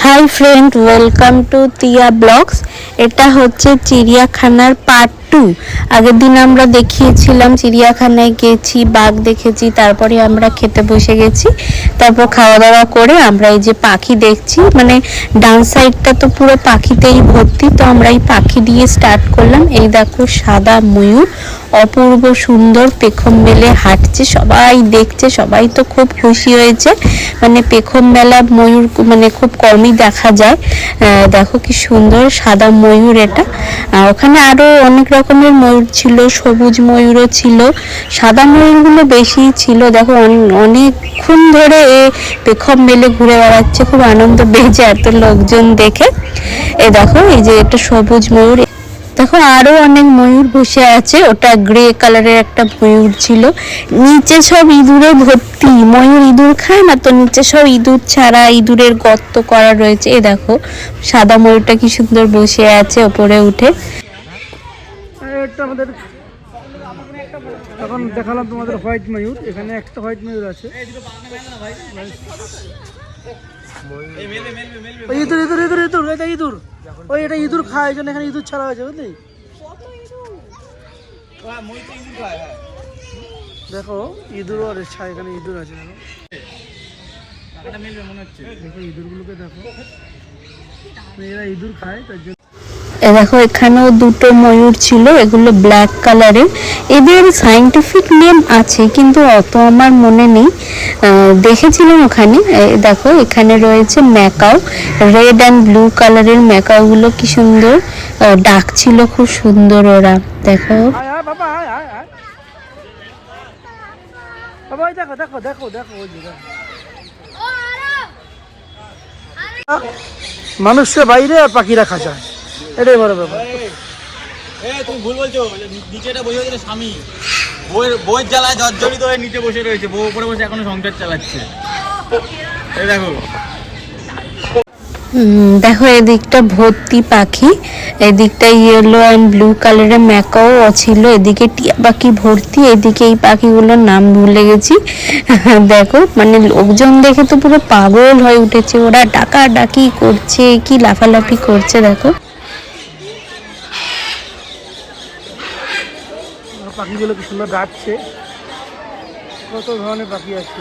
Hi friend welcome to Tia vlogs এটা হচ্ছে চিড়িয়াখানার পার্ট টু আগের দিন আমরা দেখিয়েছিলাম, চিড়িয়াখানায় গেছি, বাঘ দেখেছি, তারপরে আমরা খেতে বসে গেছি। তারপর খাওয়া দাওয়া করে আমরা এই যে পাখি দেখছি মানে ডান সাইডটা তো পুরো পাখিতেই ভর্তি, তো আমরা এই পাখি দিয়ে স্টার্ট করলাম। এই দেখো সাদা ময়ূর, অপূর্ব সুন্দর পেখম মেলে হাঁটছে, সবাই দেখছে, সবাই তো খুব খুশি হয়েছে। মানে পেখম মেলা ময়ূর মানে খুব কমই দেখা যায়। দেখো কি সুন্দর সাদা ময়ূর এটা। ওখানে আরও অনেক রকমের ময়ূর ছিল, সবুজ ময়ূরও ছিল, সাদা ময়ূরগুলো বেশি ছিল। দেখো, অন- অনেকক্ষণ ধরে এ পেখম মেলে ঘুরে বেড়াচ্ছে, খুব আনন্দ পেয়েছে এত লোকজন দেখে। এ দেখো, এই যে এটা সবুজ ময়ূর। দেখো, আরও অনেক ময়ূর বসে আছে, ওটা গ্রে কালারের একটা ময়ূর ছিল। নিচে সব ইঁদুরে ভর্তি, ময়ূর ইঁদুর খায় না তো নিচে সব ইঁদুর ছাড়া ইঁদুরের গর্ত করা রয়েছে। এ দেখো, সাদা ময়ূরটা কি সুন্দর বসে আছে ওপরে উঠে। একটা আমাদের তখন দেখালাম তোমাদের হোয়াইট ময়ূর। এখানে একটা হোয়াইট ময়ূর আছে। ইঁদুর ইঁদুর ইঁদুর ইঁদুর এটা ইঁদুর। ওই এটা ইঁদুর খায় এই জন্য এখানে ইঁদুর ছাড়া হয়েছে বুঝলি? দেখো ইঁদুর আর ছায় এখানে ইঁদুর আছে দেখো। দেখো ইঁদুরগুলোকে দেখো। এরা ইঁদুর খায় তার জন্য দেখো এখানেও দুটো ময়ূর ছিল এগুলো ব্ল্যাক কালারের এদের সাইন্টিফিক নেম আছে কিন্তু অত আমার মনে নেই। দেখেছিলাম ওখানে দেখো এখানে রয়েছে ম্যাকাও। রেড অ্যান্ড ব্লু কালারের ম্যাকাওগুলো কি সুন্দর। আহ, ডাকছিল খুব সুন্দর ওরা দেখো। মানুষের বাইরে আর পাখিরা খাঁচায় এটাই বড় ব্যাপার। তুমি ভুল বলছো। নিচেটা বসে রয়েছে স্বামী। বউয়ের বউয়ের জ্বালায় জর্জরিত হয়ে নিচে বসে রয়েছে। বউ উপরে বসে এখনও সংসার চালাচ্ছে। এই দেখো। দেখো এদিকটা ভর্তি পাখি এদিকটা ইয়েলো অ্যান্ড ব্লু কালারের ম্যাকাও ছিল এদিকে টিয়া পাখি ভর্তি এদিকে এই পাখিগুলোর নাম ভুলে গেছি। দেখো মানে লোকজন দেখে তো পুরো পাগল হয়ে উঠেছে ওরা ডাকা ডাকি করছে কি লাফালাফি করছে দেখো। পাখিগুলো কি সুন্দর ডাকছে? কত ধরনের পাখি আছে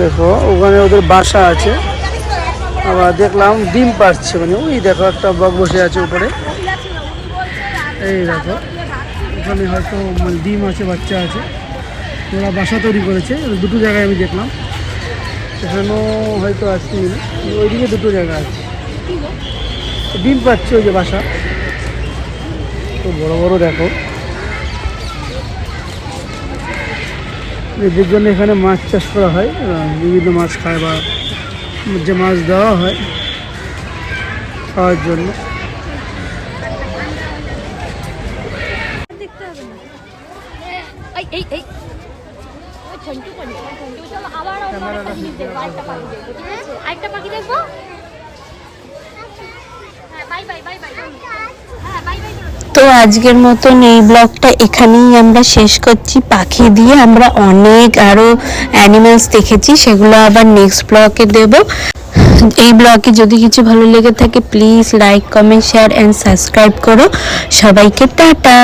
দেখো, ওখানে ওদের বাসা আছে। আবার দেখলাম ডিম পাচ্ছে মানে ওই দেখো একটা বক বসে আছে উপরে। এই দেখো ওখানে হয়তো মানে ডিম আছে, বাচ্চা আছে। ওরা বাসা তৈরি করেছে, দুটো জায়গায় আমি দেখলাম। এখানেও হয়তো আসছি ওইদিকে দুটো জায়গা আছে। ডিম পাচ্ছে ওই যে বাসা। বড় বড় দেখো। এদের জন্য এখানে মাছ চাষ করা হয় বিভিন্ন মাছ খায় বা যে মাছ দেওয়া হয় খাওয়ার জন্য। আরেকটা পাখি দেখব হ্যাঁ বাই বাই বাই বাই। হ্যাঁ বাই বাই। তো আজকের মতন এই ব্লগটা এখানেই আমরা শেষ করছি। পাখি দিয়ে আমরা অনেক আরও অ্যানিমালস দেখেছি, সেগুলো আবার নেক্সট ব্লগে দেব। এই ব্লগে যদি কিছু ভালো লেগে থাকে please like comment share and subscribe করো। সবাইকে টাটা!